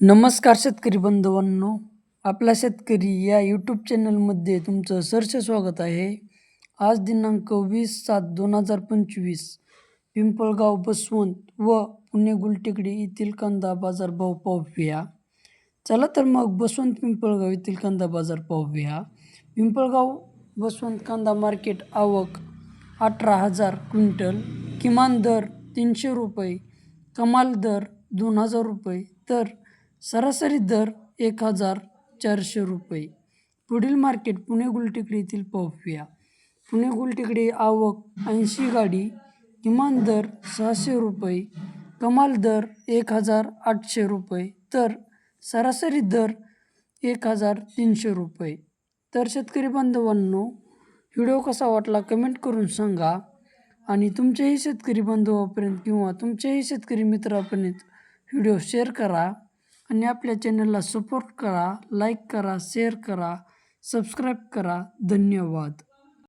नमस्कार शेतकरी बंधवांनो. आपला शेतकरी या यूट्यूब चॅनलमध्ये तुमचं सरसे स्वागत आहे. आज दिनांक वीस सात दोन हजार पंचवीस पिंपळगाव बसवंत व पुणे गुलटेकडी येथील कांदा बाजारभाव पाहूया चला तर मग बसवंत पिंपळगाव येथील कांदा बाजार पाहूया पिंपळगाव बसवंत कांदा मार्केट आवक अठरा हजार क्विंटल किमान दर तीनशे रुपये कमाल दर दोन हजार रुपये तर सरासरी दर एक हजार चारशे रुपये. पुढील मार्केट पुणे गुलटेकडीतील पाहूया पुणे गुलटेकडी आवक ऐंशी गाडी किमान दर सहाशे रुपये कमाल दर एक हजार आठशे रुपये तर सरासरी दर एक हजार तीनशे रुपये. तर शेतकरी बांधवांनो व्हिडिओ कसा वाटला कमेंट करून सांगा आणि तुमच्याही शेतकरी बांधवापर्यंत किंवा तुमच्याही शेतकरी मित्रापर्यंत व्हिडिओ शेअर करा. आणि आपल्या चॅनलला सपोर्ट करा लाईक करा शेअर करा सबस्क्राईब करा. धन्यवाद.